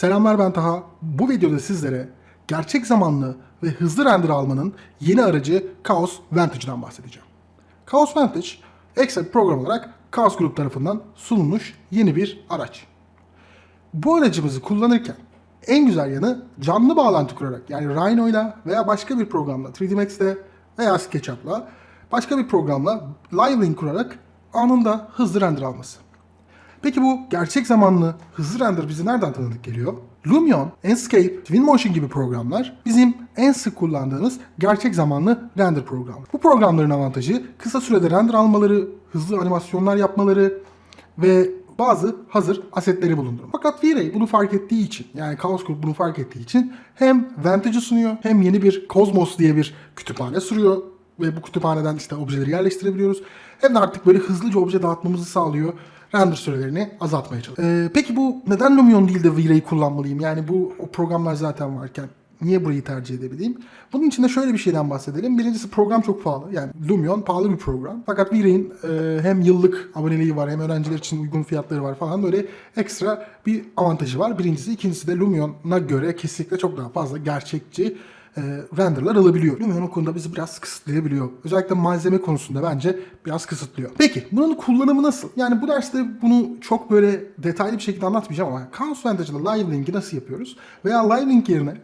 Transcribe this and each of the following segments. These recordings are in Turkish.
Selamlar ben Taha. Bu videoda sizlere gerçek zamanlı ve hızlı render almanın yeni aracı Chaos Vantage'dan bahsedeceğim. Chaos Vantage, bir program olarak Chaos Group tarafından sunulmuş yeni bir araç. Bu aracımızı kullanırken en güzel yanı canlı bağlantı kurarak yani Rhino ile veya başka bir programla 3D Max'te veya SketchUp'la başka bir programla Live Link kurarak anında hızlı render alması. Peki bu gerçek zamanlı hızlı render bize nereden tanıdık geliyor? Lumion, Enscape, Twinmotion gibi programlar bizim en sık kullandığımız gerçek zamanlı render programı. Bu programların avantajı kısa sürede render almaları, hızlı animasyonlar yapmaları ve bazı hazır asetleri bulundurmak. Fakat V-Ray bunu fark ettiği için yani Chaos Group bunu fark ettiği için hem Vantage'ı sunuyor hem yeni bir Cosmos diye bir kütüphane sürüyor ve bu kütüphaneden işte objeleri yerleştirebiliyoruz. Hem de artık böyle hızlıca obje dağıtmamızı sağlıyor. Render sürelerini azaltmaya çalışıyor. Ee, peki bu neden Lumion değil de V-Ray'i kullanmalıyım? Yani bu o programlar zaten varken niye burayı tercih edebileyim? Bunun için de şöyle bir şeyden bahsedelim. Birincisi program çok pahalı. Yani Lumion pahalı bir program. Fakat V-Ray'in e, hem yıllık aboneliği var hem öğrenciler için uygun fiyatları var falan böyle ekstra bir avantajı var. Birincisi. ikincisi de Lumion'a göre kesinlikle çok daha fazla gerçekçi e, renderlar alabiliyor. Lumion o konuda bizi biraz kısıtlayabiliyor. Özellikle malzeme konusunda bence biraz kısıtlıyor. Peki bunun kullanımı nasıl? Yani bu derste bunu çok böyle detaylı bir şekilde anlatmayacağım ama Chaos Vantage'da Live Link'i nasıl yapıyoruz? Veya Live Link yerine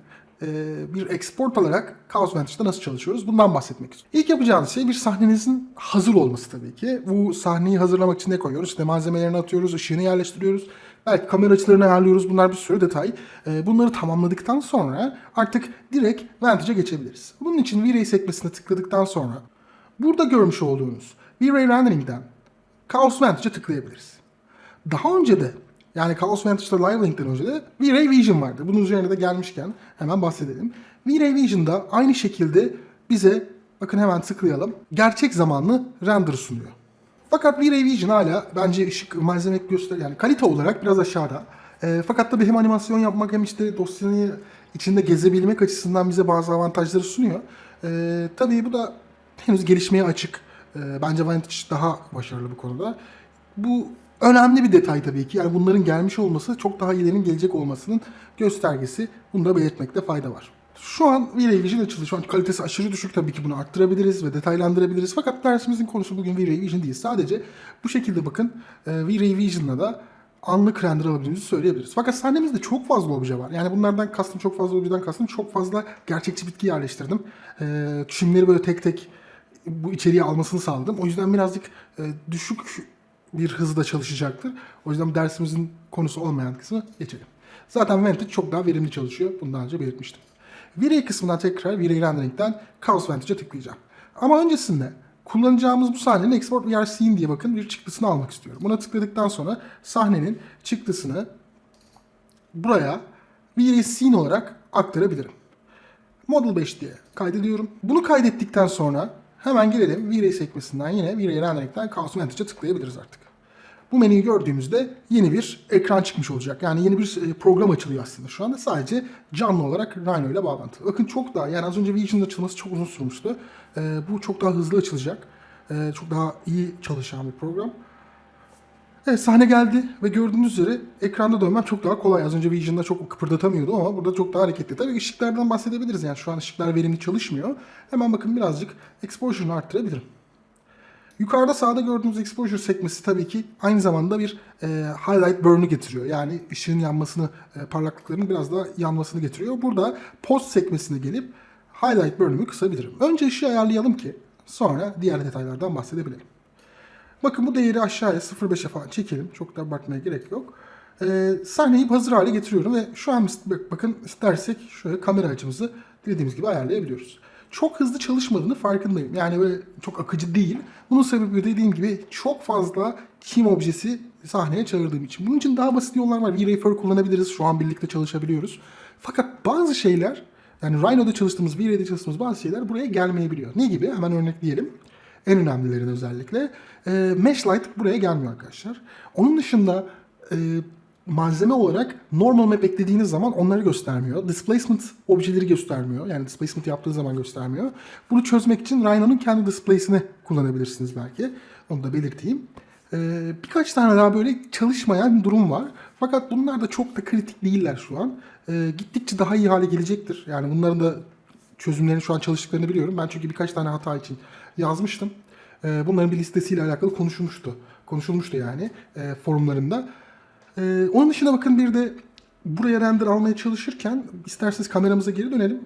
e, bir export alarak Chaos Vantage'da nasıl çalışıyoruz? Bundan bahsetmek istiyorum. İlk yapacağınız şey bir sahnenizin hazır olması tabii ki. Bu sahneyi hazırlamak için ne koyuyoruz? İşte malzemelerini atıyoruz, ışığını yerleştiriyoruz. Belki kamera açılarını ayarlıyoruz. Bunlar bir sürü detay. Ee, Bunları tamamladıktan sonra artık direkt Vantage'a geçebiliriz. Bunun için V-Ray sekmesine tıkladıktan sonra burada görmüş olduğunuz V-Ray Rendering'den Chaos Vantage'a tıklayabiliriz. Daha önce de yani Chaos Vantage'da Live Link'ten önce de V-Ray Vision vardı. Bunun üzerine de gelmişken hemen bahsedelim. V-Ray Vision'da aynı şekilde bize bakın hemen tıklayalım. Gerçek zamanlı render sunuyor. Fakat V-Ray Vision hala bence ışık malzeme göster yani kalite olarak biraz aşağıda. E, fakat tabii hem animasyon yapmak hem işte dosyanı içinde gezebilmek açısından bize bazı avantajları sunuyor. E, tabii bu da henüz gelişmeye açık. E, bence Vantage daha başarılı bu konuda. Bu önemli bir detay tabii ki. Yani bunların gelmiş olması çok daha ilerinin gelecek olmasının göstergesi. Bunu da belirtmekte fayda var. Şu an V-Ray Vision açıldı. Şu an kalitesi aşırı düşük. Tabii ki bunu arttırabiliriz ve detaylandırabiliriz. Fakat dersimizin konusu bugün V-Ray Vision değil. Sadece bu şekilde bakın e, V-Ray Vision'la da anlık render alabildiğimizi söyleyebiliriz. Fakat sahnemizde çok fazla obje var. Yani bunlardan kastım çok fazla objeden kastım çok fazla gerçekçi bitki yerleştirdim. E, çimleri böyle tek tek bu içeriği almasını sağladım. O yüzden birazcık e, düşük bir hızda çalışacaktır. O yüzden dersimizin konusu olmayan kısmı geçelim. Zaten Vantage çok daha verimli çalışıyor. Bunu daha önce belirtmiştim. V-Ray kısmından tekrar V-Ray Rendering'den Chaos Vantage'a tıklayacağım. Ama öncesinde kullanacağımız bu sahnenin Export VR Scene diye bakın bir çıktısını almak istiyorum. Buna tıkladıktan sonra sahnenin çıktısını buraya V-Ray Scene olarak aktarabilirim. Model 5 diye kaydediyorum. Bunu kaydettikten sonra hemen gelelim V-Ray sekmesinden yine V-Ray Rendering'den Chaos Vantage'a tıklayabiliriz artık. Bu menüyü gördüğümüzde yeni bir ekran çıkmış olacak. Yani yeni bir e, program açılıyor aslında şu anda. Sadece canlı olarak Rhino ile bağlantılı. Bakın çok daha yani az önce Vision'ın açılması çok uzun sürmüştü. Ee, bu çok daha hızlı açılacak. Ee, çok daha iyi çalışan bir program. Evet sahne geldi ve gördüğünüz üzere ekranda dönmem çok daha kolay. Az önce Vision'da çok kıpırdatamıyordu ama burada çok daha hareketli. Tabii ışıklardan bahsedebiliriz yani şu an ışıklar verimli çalışmıyor. Hemen bakın birazcık exposure'ını arttırabilirim. Yukarıda sağda gördüğünüz exposure sekmesi tabii ki aynı zamanda bir e, highlight burn'u getiriyor. Yani ışığın yanmasını, e, parlaklıklarının biraz daha yanmasını getiriyor. Burada post sekmesine gelip highlight burn'ümü kısabilirim. Önce ışığı ayarlayalım ki sonra diğer detaylardan bahsedebilelim. Bakın bu değeri aşağıya 0.5'e falan çekelim. Çok da abartmaya gerek yok. Ee, sahneyi hazır hale getiriyorum ve şu an bak- bakın istersek şöyle kamera açımızı dilediğimiz gibi ayarlayabiliyoruz. Çok hızlı çalışmadığını farkındayım. Yani böyle çok akıcı değil. Bunun sebebi dediğim gibi çok fazla kim objesi sahneye çağırdığım için. Bunun için daha basit yollar var. V-Ray kullanabiliriz. Şu an birlikte çalışabiliyoruz. Fakat bazı şeyler yani Rhino'da çalıştığımız, V-Ray'de çalıştığımız bazı şeyler buraya gelmeyebiliyor. Ne gibi? Hemen örnekleyelim. En önemlilerin özellikle. E, Mesh Light buraya gelmiyor arkadaşlar. Onun dışında e, malzeme olarak normal map eklediğiniz zaman onları göstermiyor. Displacement objeleri göstermiyor. Yani displacement yaptığı zaman göstermiyor. Bunu çözmek için Rhino'nun kendi displace'ini kullanabilirsiniz belki. Onu da belirteyim. Ee, birkaç tane daha böyle çalışmayan durum var. Fakat bunlar da çok da kritik değiller şu an. Ee, gittikçe daha iyi hale gelecektir. Yani bunların da çözümlerini şu an çalıştıklarını biliyorum. Ben çünkü birkaç tane hata için yazmıştım. Ee, bunların bir listesiyle alakalı konuşulmuştu. Konuşulmuştu yani e, forumlarında. Ee, onun dışında bakın bir de buraya render almaya çalışırken isterseniz kameramıza geri dönelim.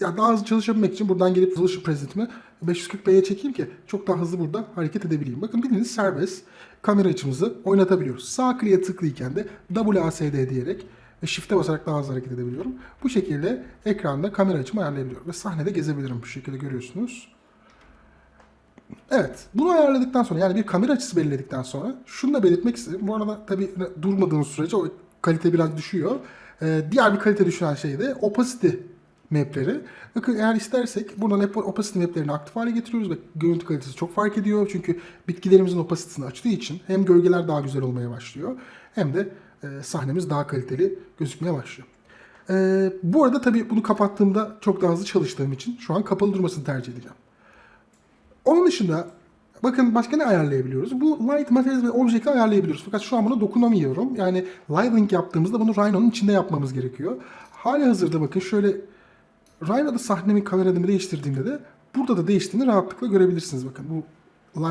Ya daha hızlı çalışabilmek için buradan gelip Flash Preset'imi 540p'ye çekeyim ki çok daha hızlı burada hareket edebileyim. Bakın bildiğiniz serbest kamera açımızı oynatabiliyoruz. Sağ kliğe tıklıyken de WASD diyerek ve Shift'e basarak daha hızlı hareket edebiliyorum. Bu şekilde ekranda kamera açımı ayarlayabiliyorum. Ve sahnede gezebilirim bu şekilde görüyorsunuz. Evet. Bunu ayarladıktan sonra yani bir kamera açısı belirledikten sonra şunu da belirtmek istedim. Bu arada tabii durmadığınız sürece o kalite biraz düşüyor. Ee, diğer bir kalite düşüren şey de opacity mapleri. Bakın eğer istersek buradan opacity maplerini aktif hale getiriyoruz ve görüntü kalitesi çok fark ediyor. Çünkü bitkilerimizin opacity'sini açtığı için hem gölgeler daha güzel olmaya başlıyor hem de e, sahnemiz daha kaliteli gözükmeye başlıyor. Ee, bu arada tabii bunu kapattığımda çok daha hızlı çalıştığım için şu an kapalı durmasını tercih edeceğim. Onun dışında bakın başka ne ayarlayabiliyoruz? Bu Light Materials ve Object'i ayarlayabiliyoruz. Fakat şu an buna dokunamıyorum. Yani Light Link yaptığımızda bunu Rhino'nun içinde yapmamız gerekiyor. Hali hazırda bakın şöyle Rhino'da sahnemin kameramı değiştirdiğimde de burada da değiştiğini rahatlıkla görebilirsiniz. Bakın bu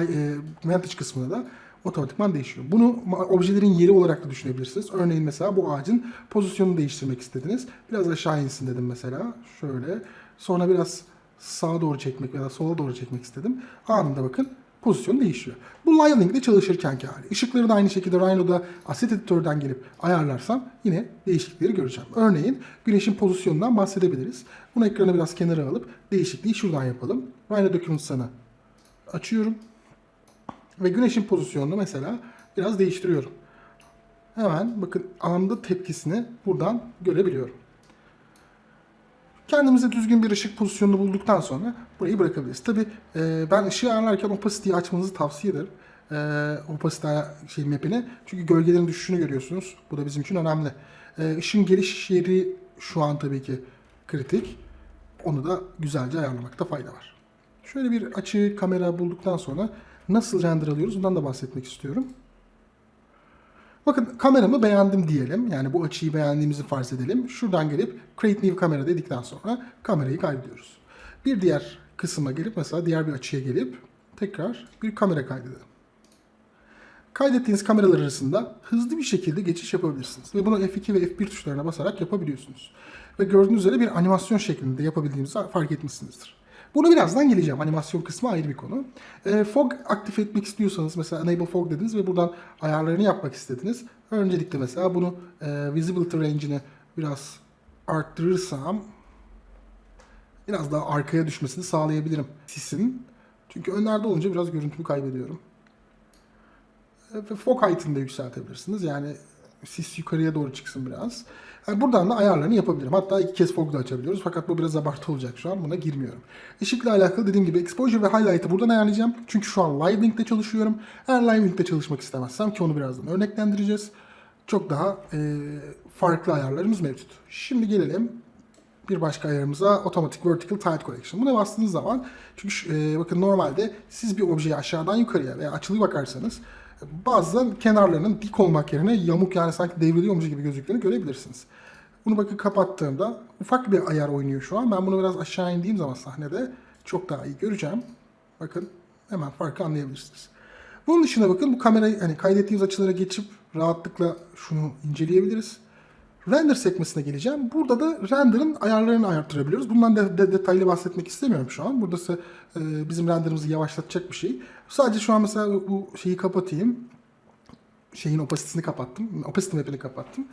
e, Vantage kısmında da otomatikman değişiyor. Bunu objelerin yeri olarak da düşünebilirsiniz. Örneğin mesela bu ağacın pozisyonunu değiştirmek istediniz. Biraz aşağı insin dedim mesela. Şöyle. Sonra biraz sağa doğru çekmek ya da sola doğru çekmek istedim. Anında bakın pozisyon değişiyor. Bu Line Link'de çalışırkenki hali. Işıkları da aynı şekilde Rhino'da Asset Editor'dan gelip ayarlarsam yine değişiklikleri göreceğim. Örneğin güneşin pozisyonundan bahsedebiliriz. Bunu ekranı biraz kenara alıp değişikliği şuradan yapalım. Rhino Documents'ını açıyorum. Ve güneşin pozisyonunu mesela biraz değiştiriyorum. Hemen bakın anında tepkisini buradan görebiliyorum. Kendimize düzgün bir ışık pozisyonunu bulduktan sonra burayı bırakabiliriz. Tabi ben ışığı ayarlarken opacity'yi açmanızı tavsiye ederim. E, opacity şey map'ini. Çünkü gölgelerin düşüşünü görüyorsunuz. Bu da bizim için önemli. E, ışığın geliş yeri şu an tabii ki kritik. Onu da güzelce ayarlamakta fayda var. Şöyle bir açı kamera bulduktan sonra nasıl render alıyoruz bundan da bahsetmek istiyorum. Bakın kameramı beğendim diyelim. Yani bu açıyı beğendiğimizi farz edelim. Şuradan gelip Create New Camera dedikten sonra kamerayı kaydediyoruz. Bir diğer kısma gelip mesela diğer bir açıya gelip tekrar bir kamera kaydedelim. Kaydettiğiniz kameralar arasında hızlı bir şekilde geçiş yapabilirsiniz. Ve bunu F2 ve F1 tuşlarına basarak yapabiliyorsunuz. Ve gördüğünüz üzere bir animasyon şeklinde yapabildiğinizi fark etmişsinizdir. Bunu birazdan geleceğim. Animasyon kısmı ayrı bir konu. E, fog aktif etmek istiyorsanız mesela Enable Fog dediniz ve buradan ayarlarını yapmak istediniz. Öncelikle mesela bunu e, Visibility Range'ini biraz arttırırsam biraz daha arkaya düşmesini sağlayabilirim sisin. Çünkü önlerde olunca biraz görüntümü kaybediyorum. E, fog height'ını da yükseltebilirsiniz. Yani sis yukarıya doğru çıksın biraz. Yani buradan da ayarlarını yapabilirim. Hatta iki kez fog da açabiliyoruz. Fakat bu biraz abartı olacak şu an. Buna girmiyorum. Işıkla alakalı dediğim gibi exposure ve highlight'ı buradan ayarlayacağım. Çünkü şu an live link'te çalışıyorum. Eğer live link'te çalışmak istemezsem ki onu birazdan örneklendireceğiz. Çok daha e, farklı ayarlarımız mevcut. Şimdi gelelim bir başka ayarımıza Automatic Vertical Tile Collection. Buna bastığınız zaman çünkü e, bakın normalde siz bir objeyi aşağıdan yukarıya veya açılı bakarsanız bazen kenarlarının dik olmak yerine yamuk yani sanki devriliyormuş gibi gözüktüğünü görebilirsiniz. Bunu bakın kapattığımda ufak bir ayar oynuyor şu an. Ben bunu biraz aşağı indiğim zaman sahnede çok daha iyi göreceğim. Bakın hemen farkı anlayabilirsiniz. Bunun dışında bakın bu kamerayı hani kaydettiğimiz açılara geçip rahatlıkla şunu inceleyebiliriz. Render sekmesine geleceğim. Burada da render'ın ayarlarını ayarttırabiliyoruz. Bundan de, de, detaylı bahsetmek istemiyorum şu an. Burası e, bizim render'ımızı yavaşlatacak bir şey. Sadece şu an mesela bu şeyi kapatayım. Şeyin opasitesini kapattım. Opacity map'ini kapattım.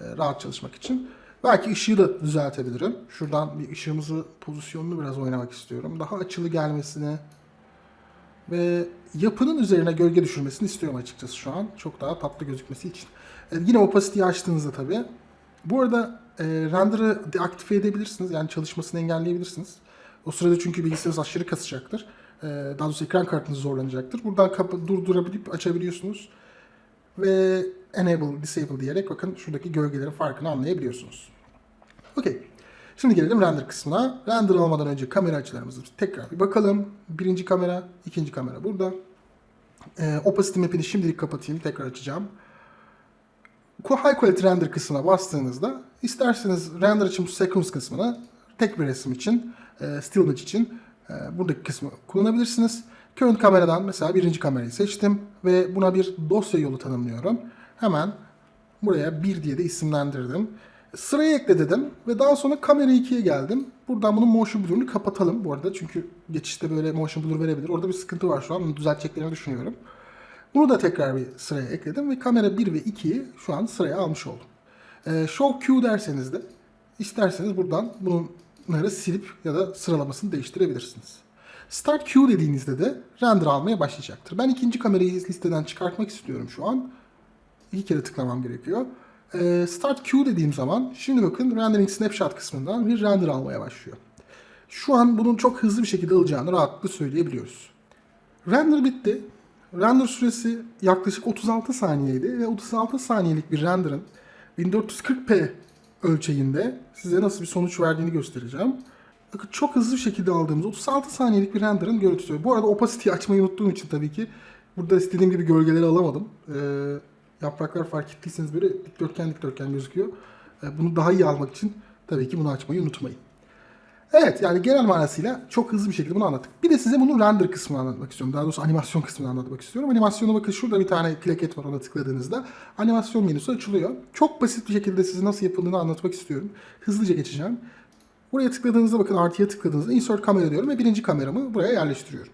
E, rahat çalışmak için. Belki ışığı da düzeltebilirim. Şuradan bir ışığımızı pozisyonunu biraz oynamak istiyorum. Daha açılı gelmesini ve yapının üzerine gölge düşürmesini istiyorum açıkçası şu an. Çok daha tatlı gözükmesi için. E, yine opacity'yi açtığınızda tabii bu arada e, render'ı deaktive edebilirsiniz. Yani çalışmasını engelleyebilirsiniz. O sırada çünkü bilgisayarınız aşırı kasacaktır. E, daha doğrusu ekran kartınız zorlanacaktır. Buradan kapa- durdurabilip açabiliyorsunuz. Ve enable, disable diyerek bakın şuradaki gölgelerin farkını anlayabiliyorsunuz. Okey. Şimdi gelelim render kısmına. Render olmadan önce kamera açılarımızı tekrar bir bakalım. Birinci kamera, ikinci kamera burada. E, opacity map'ini şimdilik kapatayım. Tekrar açacağım. High Quality Render kısmına bastığınızda isterseniz render için bu seconds kısmını tek bir resim için, e, still image için buradaki kısmı kullanabilirsiniz. Current kameradan mesela birinci kamerayı seçtim ve buna bir dosya yolu tanımlıyorum. Hemen buraya 1 diye de isimlendirdim. Sıraya ekle dedim ve daha sonra kamera 2'ye geldim. Buradan bunun motion blur'unu kapatalım bu arada çünkü geçişte böyle motion blur verebilir. Orada bir sıkıntı var şu an. Bunu düzelteceklerini düşünüyorum. Bunu da tekrar bir sıraya ekledim ve kamera 1 ve 2'yi şu an sıraya almış oldum. Ee, show Q derseniz de isterseniz buradan bunları silip ya da sıralamasını değiştirebilirsiniz. Start Q dediğinizde de render almaya başlayacaktır. Ben ikinci kamerayı listeden çıkartmak istiyorum şu an. İki kere tıklamam gerekiyor. Ee, Start Q dediğim zaman şimdi bakın Rendering Snapshot kısmından bir render almaya başlıyor. Şu an bunun çok hızlı bir şekilde alacağını rahatlıkla söyleyebiliyoruz. Render bitti. Render süresi yaklaşık 36 saniyeydi ve 36 saniyelik bir render'ın 1440p ölçeğinde size nasıl bir sonuç verdiğini göstereceğim. Bakın çok hızlı bir şekilde aldığımız 36 saniyelik bir render'ın görüntüsü. Bu arada opacity'yi açmayı unuttuğum için tabii ki burada istediğim gibi gölgeleri alamadım. Ee, yapraklar fark ettiyseniz böyle dikdörtgen dikdörtgen gözüküyor. Ee, bunu daha iyi almak için tabii ki bunu açmayı unutmayın. Evet yani genel manasıyla çok hızlı bir şekilde bunu anlattık. Bir de size bunun render kısmını anlatmak istiyorum. Daha doğrusu animasyon kısmını anlatmak istiyorum. Animasyona bakın şurada bir tane plaket var ona tıkladığınızda animasyon menüsü açılıyor. Çok basit bir şekilde size nasıl yapıldığını anlatmak istiyorum. Hızlıca geçeceğim. Buraya tıkladığınızda bakın artıya tıkladığınızda insert kamera diyorum ve birinci kameramı buraya yerleştiriyorum.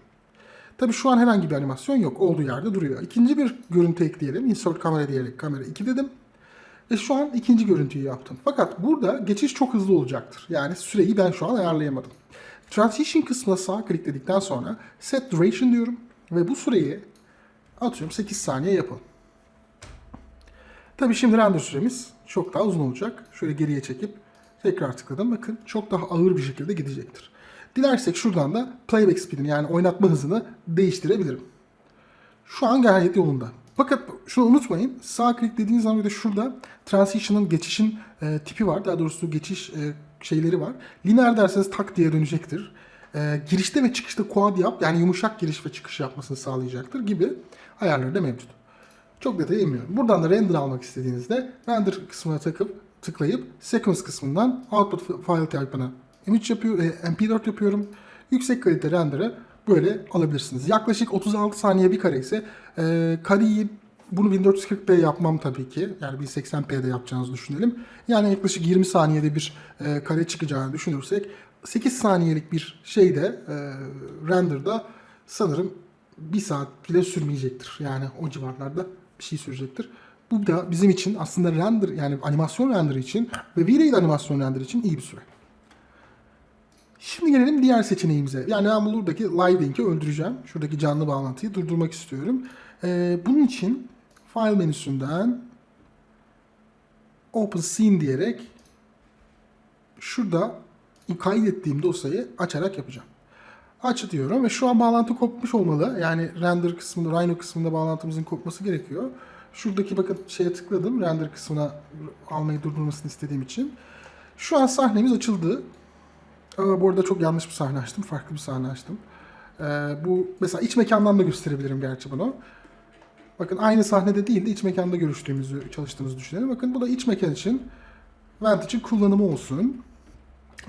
Tabi şu an herhangi bir animasyon yok. Olduğu yerde duruyor. İkinci bir görüntü ekleyelim. Insert kamera diyerek kamera 2 dedim. Ve şu an ikinci görüntüyü yaptım. Fakat burada geçiş çok hızlı olacaktır. Yani süreyi ben şu an ayarlayamadım. Transition kısmına sağ klikledikten sonra Set Duration diyorum. Ve bu süreyi atıyorum 8 saniye yapalım. Tabi şimdi render süremiz çok daha uzun olacak. Şöyle geriye çekip tekrar tıkladım. Bakın çok daha ağır bir şekilde gidecektir. Dilersek şuradan da playback speed'ini yani oynatma hızını değiştirebilirim. Şu an gayet yolunda. Fakat şunu unutmayın. Sağ klik dediğiniz zaman bir de şurada transition'ın geçişin e, tipi var. Daha doğrusu geçiş e, şeyleri var. Lineer derseniz tak diye dönecektir. E, girişte ve çıkışta quad yap yani yumuşak giriş ve çıkış yapmasını sağlayacaktır gibi ayarları da mevcut. Çok detaya inmiyorum. Buradan da render almak istediğinizde render kısmına takıp tıklayıp sequence kısmından output file type'ına image yapıyor, e, mp4 yapıyorum. Yüksek kalite render'ı böyle alabilirsiniz. Yaklaşık 36 saniye bir kare ise e, kareyi bunu 1440p yapmam tabii ki. Yani 1080p'de yapacağınızı düşünelim. Yani yaklaşık 20 saniyede bir e, kare çıkacağını düşünürsek 8 saniyelik bir şeyde e, render'da sanırım 1 saat bile sürmeyecektir. Yani o civarlarda bir şey sürecektir. Bu da bizim için aslında render yani animasyon render için ve V-Ray animasyon render için iyi bir süre. Şimdi gelelim diğer seçeneğimize. Yani ben buradaki live öldüreceğim. Şuradaki canlı bağlantıyı durdurmak istiyorum. Ee, bunun için file menüsünden open scene diyerek şurada kaydettiğim dosyayı açarak yapacağım. Aç diyorum ve şu an bağlantı kopmuş olmalı. Yani render kısmında, Rhino kısmında bağlantımızın kopması gerekiyor. Şuradaki bakın şeye tıkladım. Render kısmına almayı durdurmasını istediğim için. Şu an sahnemiz açıldı. Aa, bu arada çok yanlış bir sahne açtım. Farklı bir sahne açtım. Ee, bu mesela iç mekandan da gösterebilirim gerçi bunu. Bakın aynı sahnede değil de iç mekanda görüştüğümüzü, çalıştığımızı düşünelim. Bakın bu da iç mekan için Vantage'in kullanımı olsun.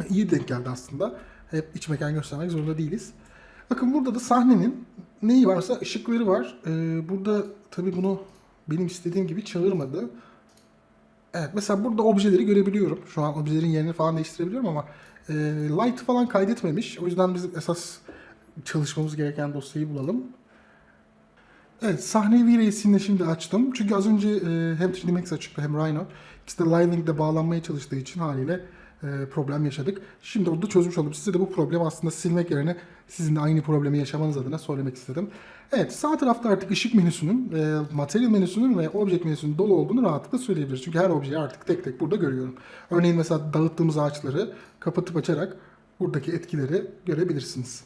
İyi denk geldi aslında. Hep iç mekan göstermek zorunda değiliz. Bakın burada da sahnenin neyi varsa ışıkları var. Ee, burada tabii bunu benim istediğim gibi çağırmadı. Evet mesela burada objeleri görebiliyorum. Şu an objelerin yerini falan değiştirebiliyorum ama e, light falan kaydetmemiş. O yüzden bizim esas çalışmamız gereken dosyayı bulalım. Evet sahneyi V-Racing'le şimdi açtım. Çünkü az önce e, hem 3D Max açıktı hem Rhino. İkisi de Link'le bağlanmaya çalıştığı için haliyle e, problem yaşadık. Şimdi orada çözmüş oldum. Size de bu problemi aslında silmek yerine sizin de aynı problemi yaşamanız adına söylemek istedim. Evet sağ tarafta artık ışık menüsünün, e, material menüsünün ve object menüsünün dolu olduğunu rahatlıkla söyleyebiliriz. Çünkü her objeyi artık tek tek burada görüyorum. Örneğin mesela dağıttığımız ağaçları kapatıp açarak buradaki etkileri görebilirsiniz.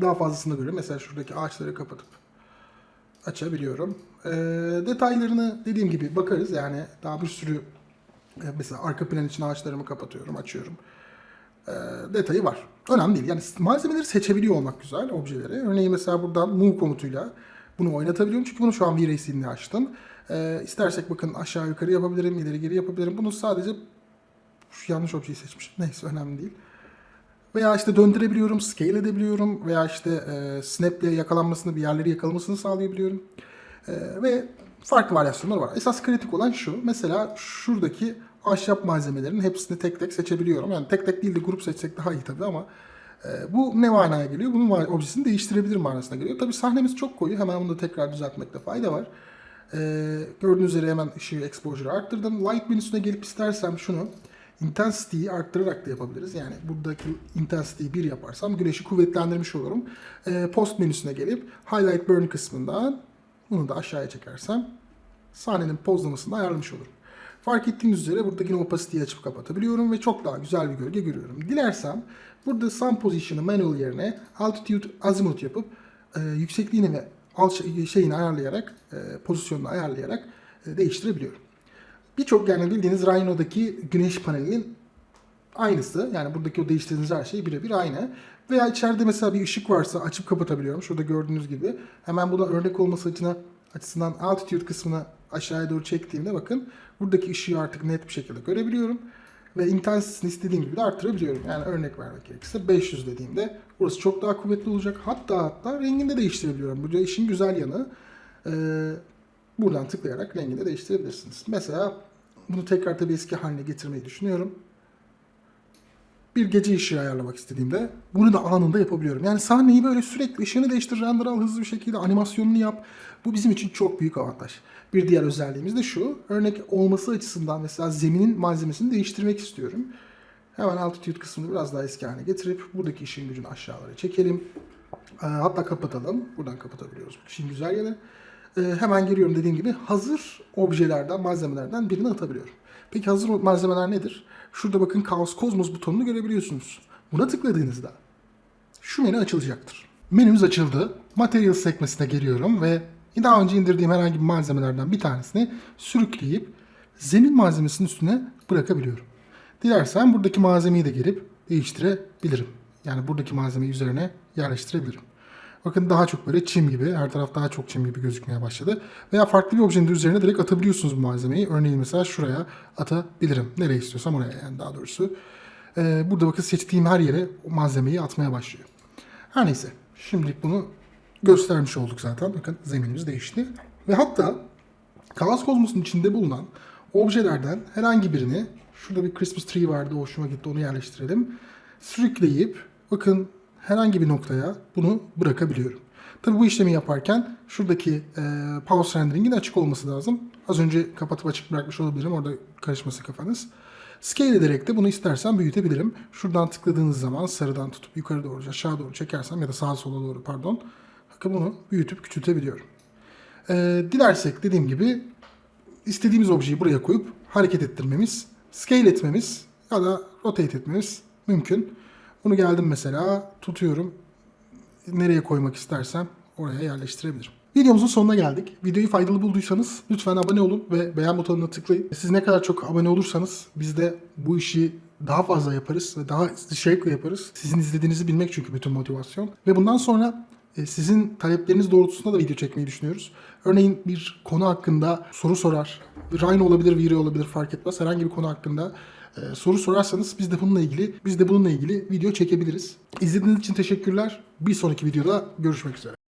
Daha fazlasını göre mesela şuradaki ağaçları kapatıp açabiliyorum. E, detaylarını dediğim gibi bakarız. Yani daha bir sürü e, mesela arka plan için ağaçlarımı kapatıyorum, açıyorum. E, detayı var. Önemli değil. Yani malzemeleri seçebiliyor olmak güzel objeleri. Örneğin mesela buradan move komutuyla bunu oynatabiliyorum. Çünkü bunu şu an V-Racing'de açtım. Ee, istersek bakın aşağı yukarı yapabilirim, ileri geri yapabilirim. Bunu sadece şu yanlış objeyi seçmişim. Neyse önemli değil. Veya işte döndürebiliyorum, scale edebiliyorum veya işte e, snap ile yakalanmasını, bir yerleri yakalamasını sağlayabiliyorum. E, ve farklı varyasyonlar var. Esas kritik olan şu. Mesela şuradaki ahşap malzemelerin hepsini tek tek seçebiliyorum. Yani tek tek değil de grup seçsek daha iyi tabii ama e, bu ne manaya geliyor? Bunun objesini değiştirebilirim manasına geliyor. Tabii sahnemiz çok koyu. Hemen bunu da tekrar düzeltmekte fayda var. E, gördüğünüz üzere hemen ışığı exposure'ı arttırdım. Light menüsüne gelip istersem şunu intensity'yi arttırarak da yapabiliriz. Yani buradaki intensity'yi 1 yaparsam güneşi kuvvetlendirmiş olurum. E, post menüsüne gelip highlight burn kısmından bunu da aşağıya çekersem sahnenin pozlamasını ayarlamış olurum. Fark ettiğiniz üzere buradaki opacity'yi açıp kapatabiliyorum ve çok daha güzel bir gölge görüyorum. Dilersem burada sun position'ı manual yerine altitude azimuth yapıp e, yüksekliğini ve alt şey- şeyini ayarlayarak, e, pozisyonunu ayarlayarak e, değiştirebiliyorum. Birçok yani bildiğiniz Rhino'daki güneş panelinin aynısı. Yani buradaki o değiştirdiğiniz her şey birebir aynı. Veya içeride mesela bir ışık varsa açıp kapatabiliyorum. Şurada gördüğünüz gibi. Hemen buna örnek olması açısından, açısından altitude kısmını aşağıya doğru çektiğimde bakın buradaki ışığı artık net bir şekilde görebiliyorum. Ve intensitesini istediğim gibi de arttırabiliyorum. Yani örnek vermek gerekirse 500 dediğimde burası çok daha kuvvetli olacak. Hatta hatta rengini de değiştirebiliyorum. Bu işin güzel yanı. Ee, buradan tıklayarak rengini de değiştirebilirsiniz. Mesela bunu tekrar tabii eski haline getirmeyi düşünüyorum bir gece ışığı ayarlamak istediğimde bunu da anında yapabiliyorum. Yani sahneyi böyle sürekli ışığını değiştir, render al hızlı bir şekilde animasyonunu yap. Bu bizim için çok büyük avantaj. Bir diğer özelliğimiz de şu. Örnek olması açısından mesela zeminin malzemesini değiştirmek istiyorum. Hemen altitude kısmını biraz daha eski haline getirip buradaki ışığın gücünü aşağılara çekelim. Ee, Hatta kapatalım. Buradan kapatabiliyoruz. İşin güzel yanı. Ee, hemen geliyorum dediğim gibi hazır objelerden, malzemelerden birini atabiliyorum. Peki hazır malzemeler nedir? Şurada bakın Chaos Cosmos butonunu görebiliyorsunuz. Buna tıkladığınızda şu menü açılacaktır. Menümüz açıldı. Material sekmesine geliyorum ve daha önce indirdiğim herhangi bir malzemelerden bir tanesini sürükleyip zemin malzemesinin üstüne bırakabiliyorum. Dilersen buradaki malzemeyi de gelip değiştirebilirim. Yani buradaki malzemeyi üzerine yerleştirebilirim. Bakın daha çok böyle çim gibi, her taraf daha çok çim gibi gözükmeye başladı. Veya farklı bir objenin üzerine direkt atabiliyorsunuz bu malzemeyi. Örneğin mesela şuraya atabilirim. Nereye istiyorsam oraya yani daha doğrusu. Ee, burada bakın seçtiğim her yere malzemeyi atmaya başlıyor. Her neyse. Şimdilik bunu göstermiş olduk zaten. Bakın zeminimiz değişti. Ve hatta Chaos Cosmos'un içinde bulunan objelerden herhangi birini şurada bir Christmas tree vardı hoşuma gitti onu yerleştirelim. Sürükleyip bakın herhangi bir noktaya bunu bırakabiliyorum. Tabi bu işlemi yaparken şuradaki e, pause rendering'in açık olması lazım. Az önce kapatıp açık bırakmış olabilirim. Orada karışması kafanız. Scale ederek de bunu istersen büyütebilirim. Şuradan tıkladığınız zaman sarıdan tutup yukarı doğru aşağı doğru çekersem ya da sağa sola doğru pardon. Bakın bunu büyütüp küçültebiliyorum. Ee, dilersek dediğim gibi istediğimiz objeyi buraya koyup hareket ettirmemiz, scale etmemiz ya da rotate etmemiz mümkün. Bunu geldim mesela tutuyorum. Nereye koymak istersem oraya yerleştirebilirim. Videomuzun sonuna geldik. Videoyu faydalı bulduysanız lütfen abone olun ve beğen butonuna tıklayın. Siz ne kadar çok abone olursanız biz de bu işi daha fazla yaparız ve daha şevkle yaparız. Sizin izlediğinizi bilmek çünkü bütün motivasyon. Ve bundan sonra sizin talepleriniz doğrultusunda da video çekmeyi düşünüyoruz. Örneğin bir konu hakkında soru sorar. Rhino olabilir, Viri olabilir fark etmez. Herhangi bir konu hakkında e, soru sorarsanız biz de bununla ilgili biz de bununla ilgili video çekebiliriz. İzlediğiniz için teşekkürler. Bir sonraki videoda görüşmek üzere.